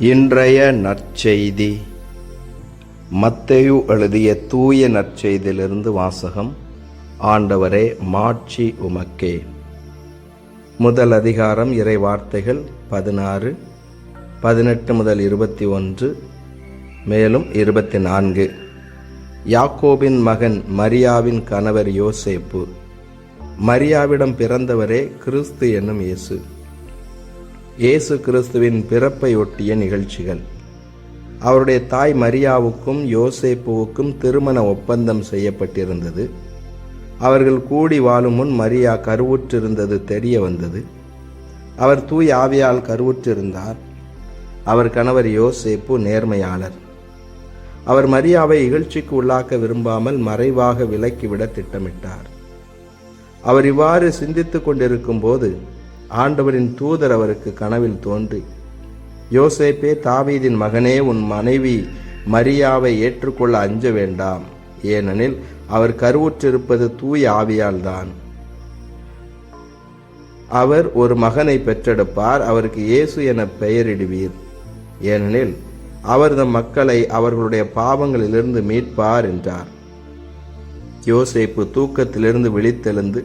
இன்றைய நற்செய்தி. மத்தேயு எழுதிய தூய நற்செய்தியிலிருந்து வாசகம் ஆண்டவரே மாட்சி உமக்கே. முதல் அதிகாரம் இறை வார்த்தைகள் பதினாறு பதினெட்டு முதல் இருபத்தி ஒன்று மேலும் இருபத்தி நான்கு. யாக்கோபின் மகன் மரியாவின் கணவர் யோசேப்பு மரியாவிடம் பிறந்தவரே கிறிஸ்து என்னும் இயேசு. இயேசு கிறிஸ்துவின் பிறப்பை ஒட்டிய நிகழ்ச்சிகள். அவருடைய தாய் மரியாவுக்கும் யோசேப்புவுக்கும் திருமண ஒப்பந்தம் செய்யப்பட்டிருந்தது. அவர்கள் கூடி வாழும் முன் மரியா கருவுற்றிருந்தது தெரிய வந்தது. அவர் தூய் ஆவியால் கருவுற்றிருந்தார். அவர் கணவர் யோசேப்பு நேர்மையாளர். அவர் மரியாவை இகழ்ச்சிக்கு உள்ளாக்க விரும்பாமல் மறைவாக விலக்கிவிட திட்டமிட்டார். அவர் இவ்வாறு சிந்தித்துக் கொண்டிருக்கும் போது ஆண்டவரின் தூதர் அவருக்கு கனவில் தோன்றி யோசேப்பே தாவீதின் மகனே உன் மனைவி மரியாவை ஏற்றுக்கொள்ள அஞ்ச வேண்டாம். ஏனெனில் அவர் கருவுற்றிருப்பது தூய ஆவியால்தான். அவர் ஒரு மகனை பெற்றெடுப்பார் அவருக்கு இயேசு என பெயரிடுவீர். ஏனெனில் அவர் தம் மக்களை அவர்களுடைய பாவங்களிலிருந்து மீட்பார் என்றார். யோசேப்பு தூக்கத்திலிருந்து விழித்தெழுந்து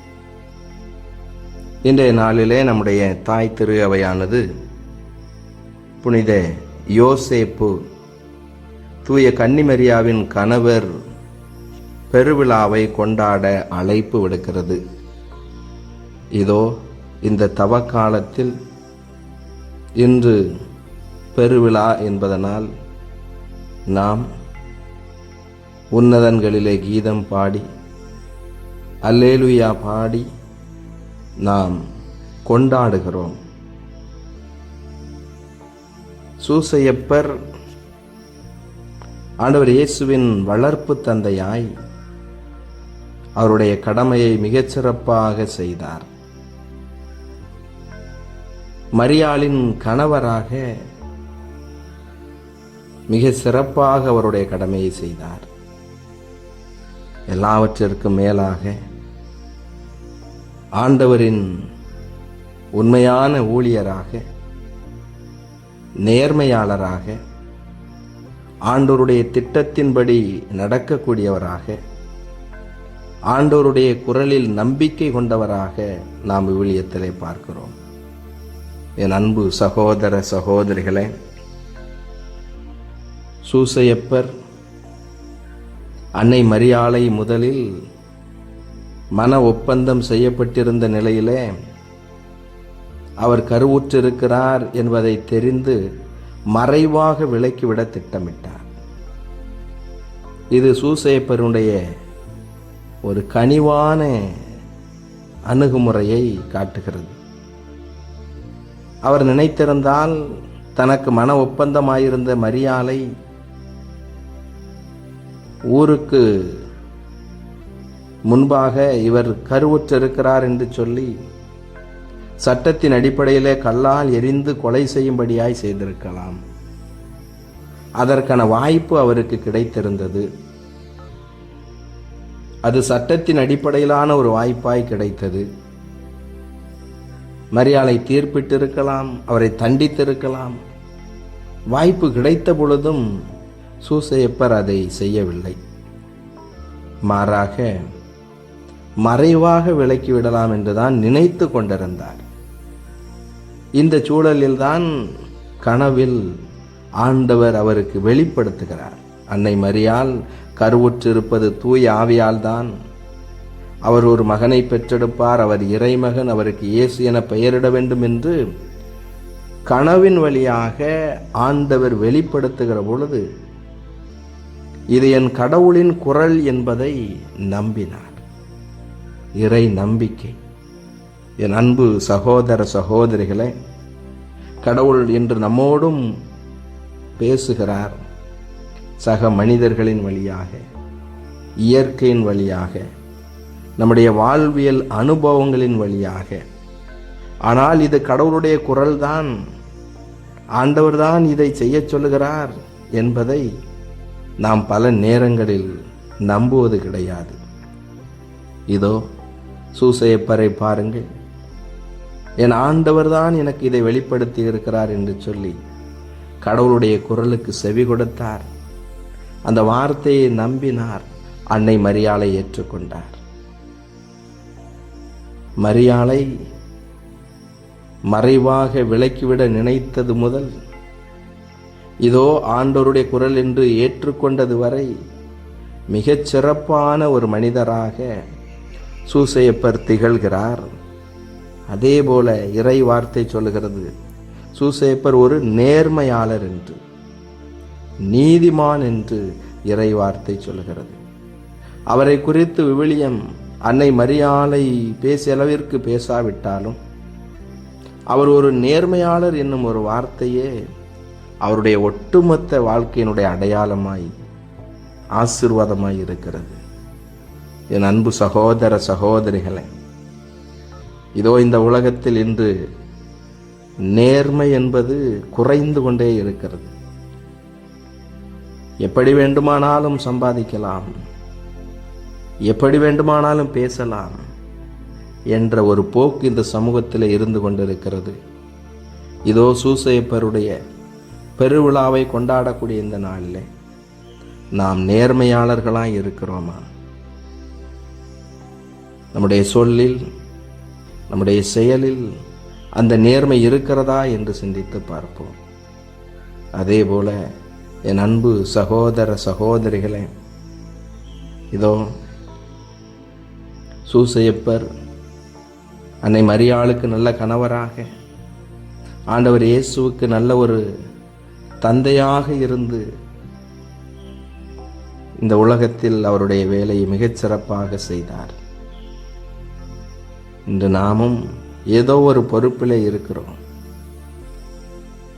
இன்றைய நாளிலே நம்முடைய தாய் திரு அவையானது புனித யோசேப்பு தூய கன்னிமரியாவின் கணவர் பெருவிழாவை கொண்டாட அழைப்பு விடுக்கிறது. இதோ இந்த தவக்காலத்தில் இன்று பெருவிழா என்பதனால் நாம் உன்னதன்களிலே கீதம் பாடி அல்லேலுயா பாடி நாம் கொண்டாடுகிறோம். சூசையப்பர் ஆண்டவர் இயேசுவின் வளர்ப்பு தந்தையாய் அவருடைய கடமையை மிகச்சிறப்பாக செய்தார். மரியாளின் கணவராக மிக சிறப்பாக அவருடைய கடமையை செய்தார். எல்லாவற்றிற்கும் மேலாக ஆண்டவரின் உண்மையான ஊழியராக நேர்மையாளராக ஆண்டோருடைய திட்டத்தின்படி நடக்கக்கூடியவராக ஆண்டோருடைய குரலில் நம்பிக்கை கொண்டவராக நாம் விவிலியத்திலே பார்க்கிறோம். என் அன்பு சகோதர சகோதரிகளே சூசையப்பர் அன்னை மரியாளை முதலில் மன ஒப்பந்தம் செய்யப்பட்டிருந்த நிலையிலே அவர் கருவுற்றிருக்கிறார் என்பதை தெரிந்து மறைவாக விலக்கிவிட திட்டமிட்டார். இது சூசையப்பருடைய ஒரு கனிவான அணுகுமுறையை காட்டுகிறது. அவர் நினைத்திருந்தால் தனக்கு மன ஒப்பந்தமாயிருந்த மரியாலை ஊருக்கு முன்பாக இவர் கருவுற்றிருக்கிறார் என்று சொல்லி சட்டத்தின் அடிப்படையிலே கல்லால் எரிந்து கொலை செய்யும்படியாய் செய்திருக்கலாம். அதற்கான வாய்ப்பு அவருக்கு கிடைத்திருந்தது. அது சட்டத்தின் அடிப்படையிலான ஒரு வாய்ப்பாய் கிடைத்தது. மரியாதை தீர்ப்பிட்டிருக்கலாம் அவரை தண்டித்திருக்கலாம். வாய்ப்பு கிடைத்த பொழுதும் சூசையப்பர் அதை செய்யவில்லை. மாறாக மறைவாக விலக்கிவிடலாம் என்றுதான் நினைத்து கொண்டிருந்தார். இந்த சூழலில்தான் கனவில் ஆண்டவர் அவருக்கு வெளிப்படுத்துகிறார். அன்னை மரியால் கருவுற்றிருப்பது தூய் ஆவியால் தான் அவர் ஒரு மகனை பெற்றெடுப்பார். அவர் இறைமகன் அவருக்கு இயேசு என பெயரிட வேண்டும் என்று கனவின் வழியாக ஆண்டவர் வெளிப்படுத்துகிற பொழுது இது என் கடவுளின் குரல் என்பதை நம்பினார். இறை நம்பிக்கை. என் அன்பு சகோதர சகோதரிகளை கடவுள் என்று நம்மோடும் பேசுகிறார் சக மனிதர்களின் வழியாக இயற்கையின் வழியாக நம்முடைய வாழ்வியல் அனுபவங்களின் வழியாக. ஆனால் இது கடவுளுடைய குரல்தான். ஆண்டவர்தான் இதை செய்யச் சொல்லுகிறார் என்பதை நாம் பல நேரங்களில் நம்புவது கிடையாது. இதோ சூசையப்பரை பாருங்கள். என் ஆண்டவர்தான் எனக்கு இதை வெளிப்படுத்தி இருக்கிறார் என்று சொல்லி கடவுளுடைய குரலுக்கு செவி கொடுத்தார். அந்த வார்த்தையை நம்பினார். அன்னை மரியாளை ஏற்றுக்கொண்டார். மரியாளை மறைவாக விலக்கிவிட நினைத்தது முதல் இதோ ஆண்டோருடைய குரல் என்று ஏற்றுக்கொண்டது வரை மிகச் சிறப்பான ஒரு மனிதராக சூசையப்பர் திகழ்கிறார். அதே போல இறை வார்த்தை சொல்லுகிறது. சூசையப்பர் ஒரு நேர்மையாளர் என்று நீதிமான் என்று இறை வார்த்தை சொல்லுகிறது. அவரை குறித்து விவிலியம் அன்னை மரியாளை பேசிய அளவிற்கு பேசாவிட்டாலும் அவர் ஒரு நேர்மையாளர் என்னும் ஒரு வார்த்தையே அவருடைய ஒட்டுமொத்த வாழ்க்கையினுடைய அடையாளமாய் ஆசீர்வாதமாய் இருக்கிறது. என் அன்பு சகோதர சகோதரிகளே இதோ இந்த உலகத்தில் இன்று நேர்மை என்பது குறைந்து கொண்டே இருக்கிறது. எப்படி வேண்டுமானாலும் சம்பாதிக்கலாம் எப்படி வேண்டுமானாலும் பேசலாம் என்ற ஒரு போக்கு இந்த சமூகத்தில் இருந்து கொண்டிருக்கிறது. இதோ சூசையப்பருடைய பெருவிழாவை கொண்டாடக்கூடிய இந்த நாளில் நாம் நேர்மையாளர்களாக இருக்கிறோமா? நம்முடைய சொல்லில் நம்முடைய செயலில் அந்த நேர்மை இருக்கிறதா என்று சிந்தித்து பார்ப்போம். அதே போல என் அன்பு சகோதர சகோதரிகளே இதோ சூசையப்பர் அன்னை மரியாளுக்கு நல்ல கணவராக ஆண்டவர் இயேசுவுக்கு நல்ல ஒரு தந்தையாக இருந்து இந்த உலகத்தில் அவருடைய வேலையை மிகச் சிறப்பாக செய்தார். இன்று நாமும் ஏதோ ஒரு பொறுப்பிலே இருக்கிறோம்.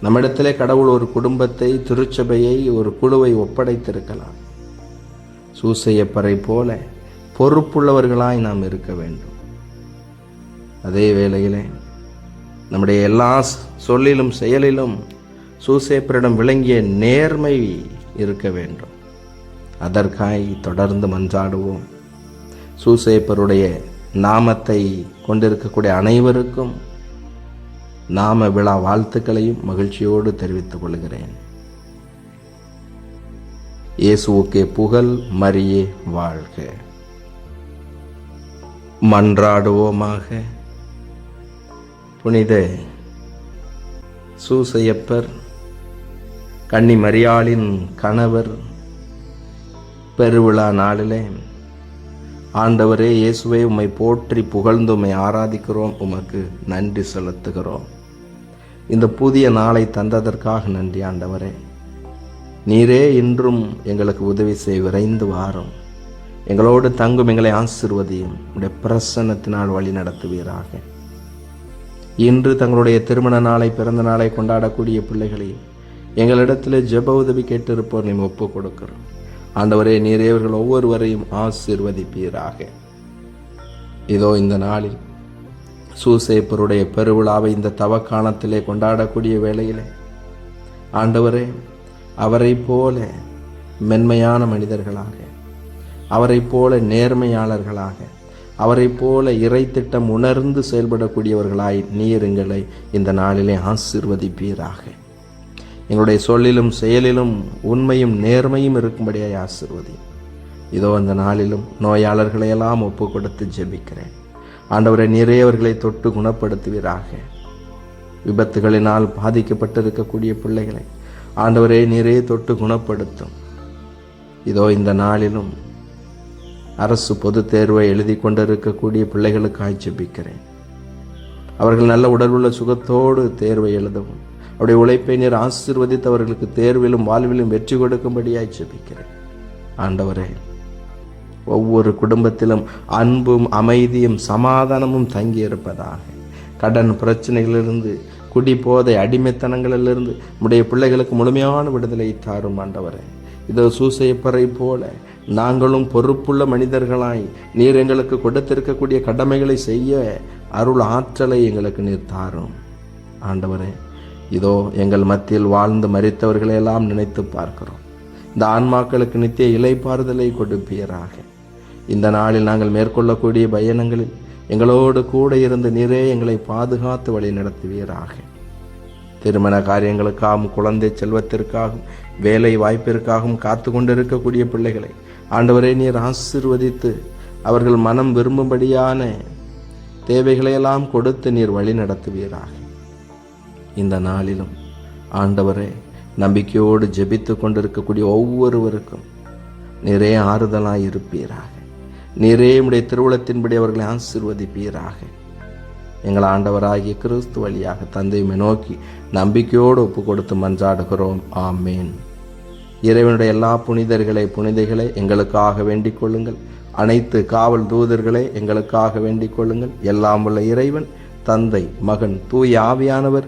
நம்மிடத்திலே கடவுள் ஒரு குடும்பத்தை திருச்சபையை ஒரு குழுவை ஒப்படைத்திருக்கலாம். சூசையப்பரை போல பொறுப்புள்ளவர்களாய் நாம் இருக்க வேண்டும். அதே வேளையிலே நம்முடைய எல்லா சொல்லிலும் செயலிலும் சூசேப்பரிடம் விளங்கிய நேர்மை இருக்க வேண்டும். அதற்காய் தொடர்ந்து மன்றாடுவோம். சூசேப்பருடைய நாமத்தை கொண்டிருக்கக்கூடிய அனைவருக்கும் நாம விழா வாழ்த்துக்களையும் மகிழ்ச்சியோடு தெரிவித்துக் கொள்கிறேன். இயேசுவுக்கே புகழ் மரியே வாழ்க. மன்றாடுவோமாக. புனித சூசையப்பர் கன்னி மரியாளின் கணவர் பெருவிழா நாளிலே ஆண்டவரே இயேசுவை உம்மை போற்றி புகழ்ந்து உம்மை ஆராதிக்கிறோம். உமக்கு நன்றி செலுத்துகிறோம். இந்த புதிய நாளை தந்ததற்காக நன்றி ஆண்டவரே. நீரே இன்றும் எங்களுக்கு உதவி செய் விரைந்து வாரும். எங்களோடு தங்கும் எங்களை ஆசிர்வதியும். உடைய பிரசன்னத்தினால் வழி நடத்துவீராக. இன்று தங்களுடைய திருமண நாளை பிறந்த நாளை கொண்டாடக்கூடிய பிள்ளைகளை எங்களிடத்தில் ஜெப உதவி கேட்டிருப்போர் நீ ஒப்பு கொடுக்கிறோம். ஆண்டவரே நீரே இவர்கள் ஒவ்வொருவரையும் ஆசிர்வதிப்பீராக. இதோ இந்த நாளில் சூசேப்பருடைய பெருவிழாவை இந்த தவக்காலத்திலே கொண்டாடக்கூடிய வேளையிலே ஆண்டவரே அவரை போல மென்மையான மனிதர்களாக அவரை போல நேர்மையாளர்களாக அவரை போல இறை திட்டம் உணர்ந்து செயல்படக்கூடியவர்களாய் நீர் எங்களை இந்த நாளிலே ஆசிர்வதிப்பீராக. எங்களுடைய சொல்லிலும் செயலிலும் உண்மையும் நேர்மையும் இருக்கும்படியாய் ஆசிர்வதி. இதோ அந்த நாளிலும் நோயாளர்களை எல்லாம் ஒப்பு கொடுத்து ஜெபிக்கிறேன். ஆண்டவரை நிறையவர்களை தொட்டு குணப்படுத்துவீராக. விபத்துகளினால் பாதிக்கப்பட்டிருக்கக்கூடிய பிள்ளைகளை ஆண்டவரே நிறைய தொட்டு குணப்படுத்தும். இதோ இந்த நாளிலும் அரசு பொதுத் தேர்வை எழுதி கொண்டிருக்கக்கூடிய பிள்ளைகளுக்காய் ஜெபிக்கிறேன். அவர்கள் நல்ல உடலுள்ள சுகத்தோடு தேர்வை எழுதவும். அவருடைய உழைப்பை நீர் ஆசீர்வதித்து அவர்களுக்கு தேர்விலும் வாழ்விலும் வெற்றி கொடுக்கும்படியாய் ஜெபிக்கிறேன். ஆண்டவரே ஒவ்வொரு குடும்பத்திலும் அன்பும் அமைதியும் சமாதானமும் தங்கி இருப்பதாக கடன் பிரச்சனைகளிலிருந்து குடி போதை அடிமைத்தனங்களிலிருந்து நம்முடைய பிள்ளைகளுக்கு முழுமையான விடுதலை தாரும் ஆண்டவரே. இதோ சூசையப்பறை போல நாங்களும் பொறுப்புள்ள மனிதர்களாய் நீர் எங்களுக்கு கொடுத்திருக்கக்கூடிய கடமைகளை செய்ய அருள் ஆற்றலை எங்களுக்கு நீர் தாரும். ஆண்டவரே இதோ எங்கள் மத்தியில் வாழ்ந்து மறித்தவர்களையெல்லாம் நினைத்து பார்க்கிறோம். இந்த ஆன்மாக்களுக்கு நித்திய இலைப்பாறுதலை கொடுப்பீராக. இந்த நாளில் நாங்கள் மேற்கொள்ளக்கூடிய பயணங்களில் எங்களோடு கூட இருந்து நீரே எங்களை பாதுகாத்து வழி நடத்துவீராக திருமண காரியங்களுக்காகவும் குழந்தை செல்வத்திற்காகவும் வேலை வாய்ப்பிற்காகவும் காத்து கொண்டிருக்கக்கூடிய பிள்ளைகளை ஆண்டவரே நீர் ஆசிர்வதித்து அவர்கள் மனம் விரும்பும்படியான தேவைகளையெல்லாம் கொடுத்து நீர் வழி நடத்துவீராக இந்த நாளிலும் ஆண்டவரே நம்பிக்கையோடு ஜெபித்து கொண்டிருக்கக்கூடிய ஒவ்வொருவருக்கும் நிறைய ஆறுதலாக இருப்பீராக. நிறைய உடைய திருவுளத்தின்படி அவர்களை ஆசிர்வதிப்பீராக. எங்கள் ஆண்டவராகிய கிறிஸ்து வழியாக தந்தையுமே நோக்கி நம்பிக்கையோடு ஒப்பு கொடுத்து மன்றாடுகிறோம். ஆமேன். இறைவனுடைய எல்லா புனிதர்களை புனிதைகளை எங்களுக்காக வேண்டிக் கொள்ளுங்கள். அனைத்து காவல் தூதர்களை எங்களுக்காக வேண்டிக் கொள்ளுங்கள். எல்லாம் உள்ள இறைவன் தந்தை மகன் தூய ஆவியானவர்